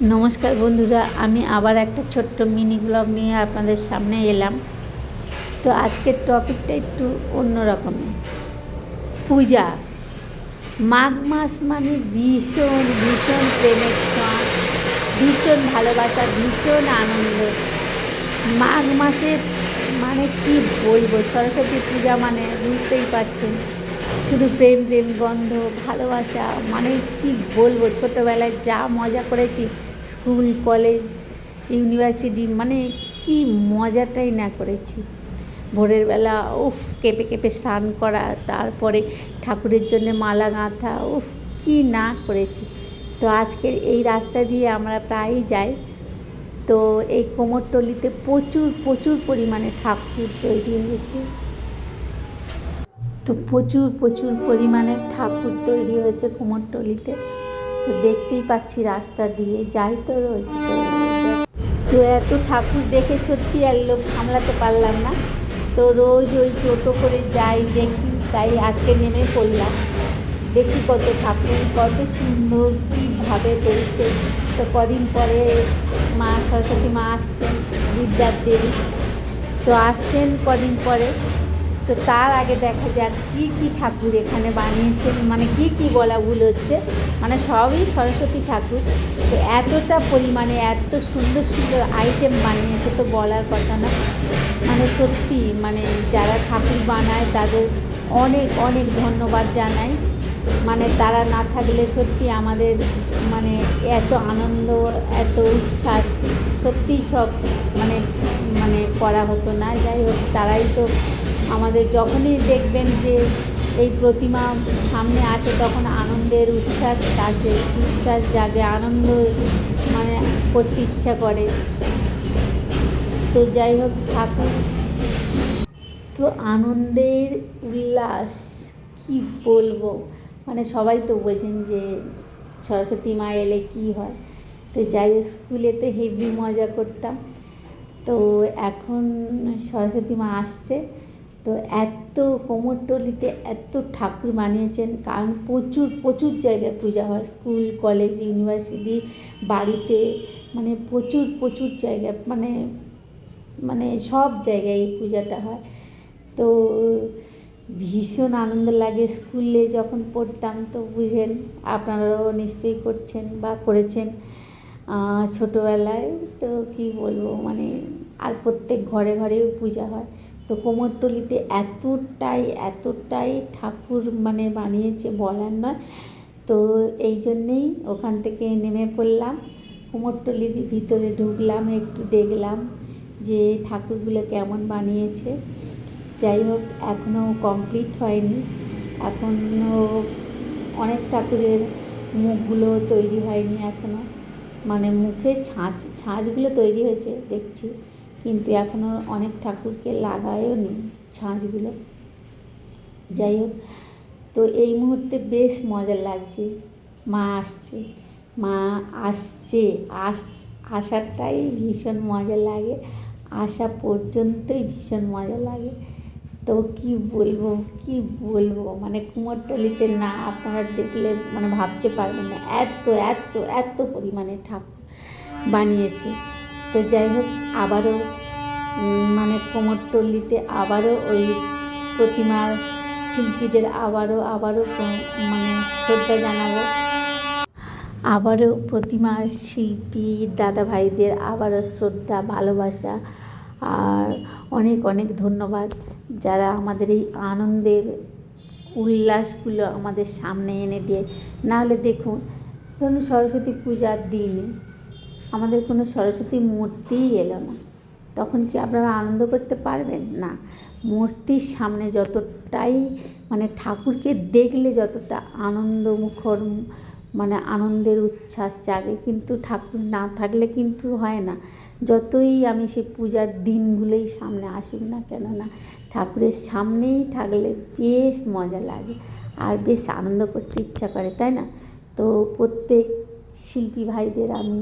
নমস্কার বন্ধুরা, আমি আবার একটা ছোট্ট মিনি ব্লগ নিয়ে আপনাদের সামনে এলাম। তো আজকের টপিকটা একটু অন্য রকমের পূজা। মাঘ মাস মানে ভীষণ ভীষণ প্রেমের ছোঁয়া, ভীষণ ভালোবাসা, ভীষণ আনন্দ। মাঘ মাসে মানে কি বলব, সরস্বতী পূজা মানে বুঝতেই পারছেন। শুধু প্রেম প্রেম, গন্ধ, ভালোবাসা মানে কি বলব, ছোটোবেলায় যা মজা করেছি। স্কুল, কলেজ, ইউনিভার্সিটি মানে কি মজাটাই না করেছি। ভোরের বেলা, উফ, কেঁপে কেঁপে স্নান করা, তারপরে ঠাকুরের জন্য মালা গাঁথা, উফ, কি না করেছি। তো আজকের এই রাস্তা দিয়ে আমরা প্রায়ই যাই। তো এই কোমরটলিতে প্রচুর প্রচুর পরিমাণে ঠাকুর তৈরি হয়েছে। তো প্রচুর প্রচুর পরিমাণে ঠাকুর তৈরি হয়েছে কুমোরটলিতে। তো দেখতেই পাচ্ছি রাস্তা দিয়ে, যাই তো রোজ। তো এত ঠাকুর দেখে সত্যি আর লোক সামলাতে পারলাম না। তো রোজ ওই টোটো করে যাই, দেখি, তাই আজকে নেমে পড়লাম। দেখি কত ঠাকুর, কত সুন্দর, কীভাবে করেছে। তো কদিন পরে মা, সরস্বতী মা আসছেন, বিদ্যার দেবী। তো আসছেন কদিন পরে। তো তার আগে দেখা যাক কী কী ঠাকুর এখানে বানিয়েছেন মানে কি কি বলা ভুল হচ্ছে। মানে সবই সরস্বতী ঠাকুর। তো এতটা পরিমাণে, এত সুন্দর সুন্দর আইটেম বানিয়েছে তো বলার কথা না। মানে সত্যি মানে যারা ঠাকুর বানায় তাদের অনেক অনেক ধন্যবাদ জানাই। মানে তারা না থাকলে সত্যি আমাদের মানে এত আনন্দ, এত উচ্ছ্বাস সত্যিই সব মানে মানে করা হতো না। যাই হোক, তারাই তো আমাদের যখনই দেখবেন যে এই প্রতিমা সামনে আসে তখন আনন্দের উচ্ছ্বাস আসে উচ্ছ্বাস জাগে, আনন্দ মানে করতে ইচ্ছা করে। তো যাই হোক, ঠাকুর। তো আনন্দের উল্লাস কি বলব? মানে সবাই তো বোঝেন যে সরস্বতী মা এলে কী হয়। তো যাই স্কুলে তো হেভি মজা করতাম। তো এখন সরস্বতী মা আসছে। তো এত কোমরটলিতে এত ঠাকুর বানিয়েছেন, কারণ প্রচুর প্রচুর জায়গায় পূজা হয়। স্কুল, কলেজ, ইউনিভার্সিটি, বাড়িতে মানে প্রচুর প্রচুর জায়গায় মানে মানে সব জায়গায় এই পূজাটা হয়। তো ভীষণ আনন্দ লাগে স্কুলে যখন পড়তাম, তো বুঝেন আপনারাও নিশ্চয়ই করছেন বা করেছেন। ছোটোবেলায় তো কি বলব মানে আর প্রত্যেক ঘরে ঘরেও পূজা হয়। তো কোমরটলিতে এতটাই এতটাই ঠাকুর মানে বানিয়েছে বলার নয়। তো এই জন্যেই ওখান থেকে নেমে পড়লাম। কোমরটলির ভিতরে ঢুকলাম, একটু দেখলাম যে ঠাকুরগুলো কেমন বানিয়েছে। যাই হোক, এখনও কমপ্লিট হয়নি। এখনও অনেক ঠাকুরের মুখগুলো তৈরি হয়নি এখনও। মানে মুখে ছাঁচ, ছাঁচগুলো তৈরি হয়েছে, দেখছি। কিন্তু এখনও অনেক ঠাকুরকে লাগায়ও নি ছাঁচগুলো। যাই হোক, তো এই মুহূর্তে বেশ মজা লাগছে। মা আসছে মা আসছে, আস, আসাটাই ভীষণ মজা লাগে। আসা পর্যন্তই ভীষণ মজা লাগে। তো কি বলব কি বলব? মানে কুমোরটলিতে না আপনারা দেখলে মানে ভাবতে পারবেন না। এত এত এত পরিমাণে ঠাকুর বানিয়েছে। তো যাই হোক, আবারও মানে কোমরটল্লিতে আবারও ওই প্রতিমার শিল্পীদের আবারও আবারও মানে শ্রদ্ধা জানাব। আবারও প্রতিমার শিল্পী দাদা ভাইদের আবারও শ্রদ্ধা, ভালোবাসা, আর অনেক অনেক ধন্যবাদ। যারা আমাদের এই আনন্দের উল্লাসগুলো আমাদের সামনে এনে দিয়ে, নাহলে দেখুন, ধরুন সরস্বতী পূজার দিন। আমাদের কোনো সরস্বতী মূর্তিই এলো না। তখন কি আপনারা আনন্দ করতে পারবেন? না। মূর্তির সামনে যতটাই মানে ঠাকুরকে দেখলে যতটা আনন্দমুখর মানে আনন্দের উচ্ছ্বাস জাগে কিন্তু ঠাকুর না থাকলে কিন্তু হয় না। যতই আমি সে পূজার দিনগুলোই সামনে আসুক না কেন না, ঠাকুরের সামনেই থাকলে বেশ মজা লাগে আর বেশ আনন্দ করতে ইচ্ছা করে, তাই না? তো প্রত্যেক শিল্পী ভাইদের আমি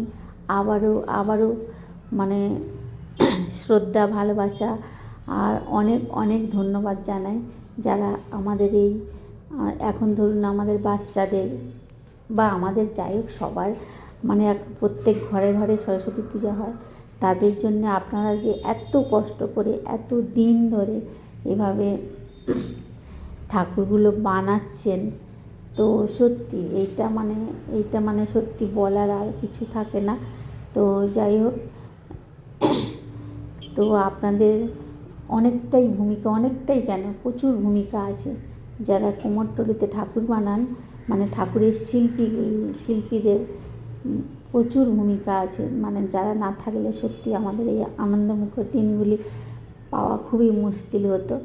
আবারও আবারও মানে শ্রদ্ধা, ভালোবাসা আর অনেক অনেক ধন্যবাদ জানাই যারা আমাদের এই এখন ধরুন আমাদের বাচ্চাদের বা আমাদের যাই হোক সবার মানে প্রত্যেক ঘরে ঘরে সরস্বতী পূজা হয়, তাদের জন্য আপনারা যে এত কষ্ট করে এত দিন ধরে এভাবে ঠাকুরগুলো বানাচ্ছেন তো সত্যি এইটা মানে এইটা মানে সত্যি বলার আর কিছু থাকে না। তো যাই হোক, তো আপনাদের অনেকটাই ভূমিকা, অনেকটাই কেন? প্রচুর ভূমিকা আছে। যারা কুমোরটুলিতে ঠাকুর বানান মানে ঠাকুরের শিল্পী, শিল্পীদের প্রচুর ভূমিকা আছে। মানে যারা না থাকলে সত্যি আমাদের এই আনন্দমুখর দিনগুলি পাওয়া খুবই মুশকিল হতো।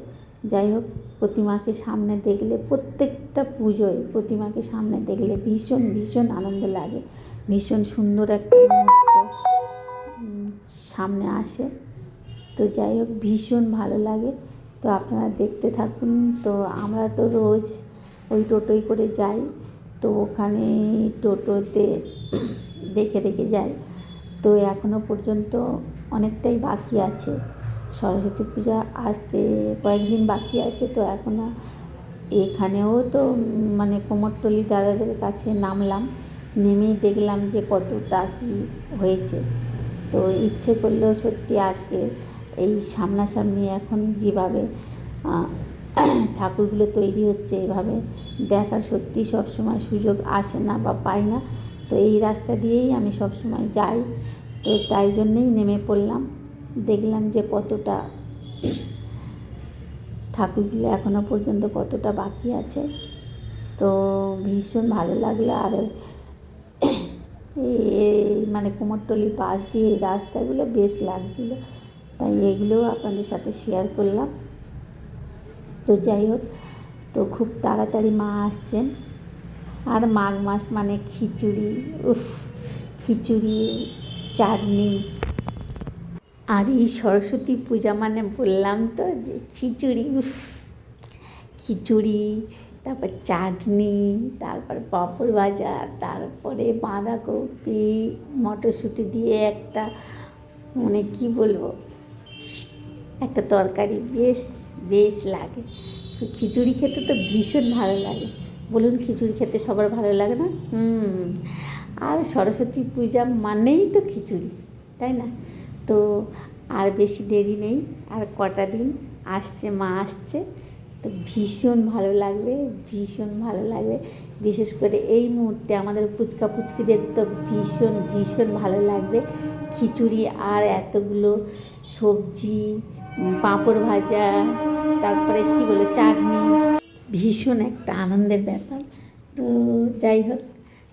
যাই হোক, প্রতিমাকে সামনে দেখলে প্রত্যেকটা পুজোয় প্রতিমাকে সামনে দেখলে ভীষণ ভীষণ আনন্দ লাগে। ভীষণ সুন্দর একটা মুহূর্ত সামনে আসে। তো যাই হোক, ভীষণ ভালো লাগে। তো আপনারা দেখতে থাকুন। তো আমরা তো রোজ ওই টোটোয় করে যাই। তো ওখানে টোটোতে দেখে দেখে যাই। তো এখনও পর্যন্ত অনেকটাই বাকি আছে। সরস্বতী পূজা আসতে কয়েকদিন বাকি আছে, তো এখনও এখানেও তো মানে কোমরটলি দাদাদের কাছে নামলাম, নেমেই দেখলাম যে কতটা কী হয়েছে। তো ইচ্ছে করলেও সত্যি আজকে এই সামনাসামনি এখন যেভাবে ঠাকুরগুলো তৈরি হচ্ছে এভাবে, দেখার সত্যি সব সময় সুযোগ আসে না বা পাই না। তো এই রাস্তা দিয়েই আমি সব সময় যাই, তো তাই জন্যেই নেমে পড়লাম। দেখলাম যে কতটা ঠাকুরগুলো এখনও পর্যন্ত কতটা বাকি আছে। তো ভীষণ ভালো লাগল। আর এই মানে কুমোরটলির পাশ দিয়ে এই রাস্তাগুলো বেশ লাগছিল। তাই এগুলোও আপনাদের সাথে শেয়ার করলাম। তো যাই হোক, তো খুব তাড়াতাড়ি মা আসছেন। আর মাঘ মাস মানে খিচুড়ি, উফ, খিচুড়ি, চাটনি আর এই সরস্বতী পূজা মানে বললাম তো যে খিচুড়ি, উফ, খিচুড়ি, তারপর চাটনি, তারপর পাঁপড় ভাজা, তারপরে বাঁধাকপি, মটরশুঁটি দিয়ে একটা মানে কি বলব, একটা তরকারি, বেশ বেশ লাগে। খিচুড়ি খেতে তো ভীষণ ভালো লাগে। বলুন খিচুড়ি খেতে সবার ভালো লাগে না? হুম। আর সরস্বতী পূজা মানেই তো খিচুড়ি, তাই না? তো আর বেশি দেরি নেই, আর কটা দিন? আসছে, মা আসছে। তো ভীষণ ভালো লাগবে, ভীষণ ভালো লাগবে। বিশেষ করে এই মুহূর্তে আমাদের ফুচকা ফুচকিদের তো ভীষণ ভীষণ ভালো লাগবে। খিচুড়ি আর এতগুলো সবজি, পাঁপড় ভাজা, তারপরে কি বলে চাটনি। ভীষণ একটা আনন্দের ব্যাপার। তো যাই হোক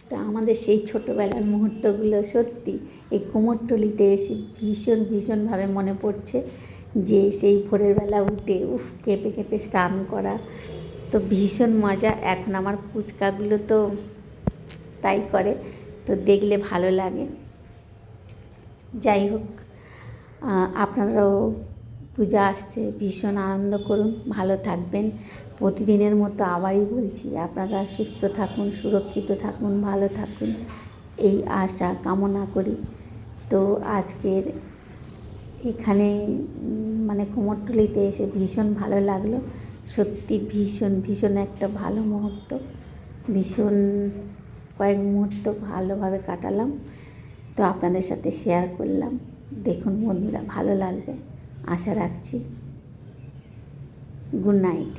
তো আমাদের সেই ছোটোবেলার মুহূর্তগুলো সত্যি এই কুমোরটলিতে এসে ভীষণ, ভীষণভাবে মনে পড়ছে যে সেই ভোরের বেলা উঠে, উফ, কেঁপে কেঁপে স্নান করা। তো ভীষণ মজা। এখন আমার ফুচকাগুলো তো তাই করে, তো দেখলে ভালো লাগে। যাই হোক আপনারাও পূজা আসছে, ভীষণ আনন্দ করুন, ভালো থাকবেন। প্রতিদিনের মতো আবারই বলছি, আপনারা সুস্থ থাকুন, সুরক্ষিত থাকুন, ভালো থাকুন। এই আশা কামনা করি। তো আজকের এখানে মানে কুমোরটুলিতে এসে ভীষণ ভালো লাগল। সত্যি ভীষণ ভীষণ একটা ভালো মুহূর্ত। ভীষণ কয়েক মুহূর্ত ভালোভাবে কাটালাম। তো আপনাদের সাথে শেয়ার করলাম। দেখুন বন্ধুরা, ভালো লাগবে। আশা রাখছি। Good night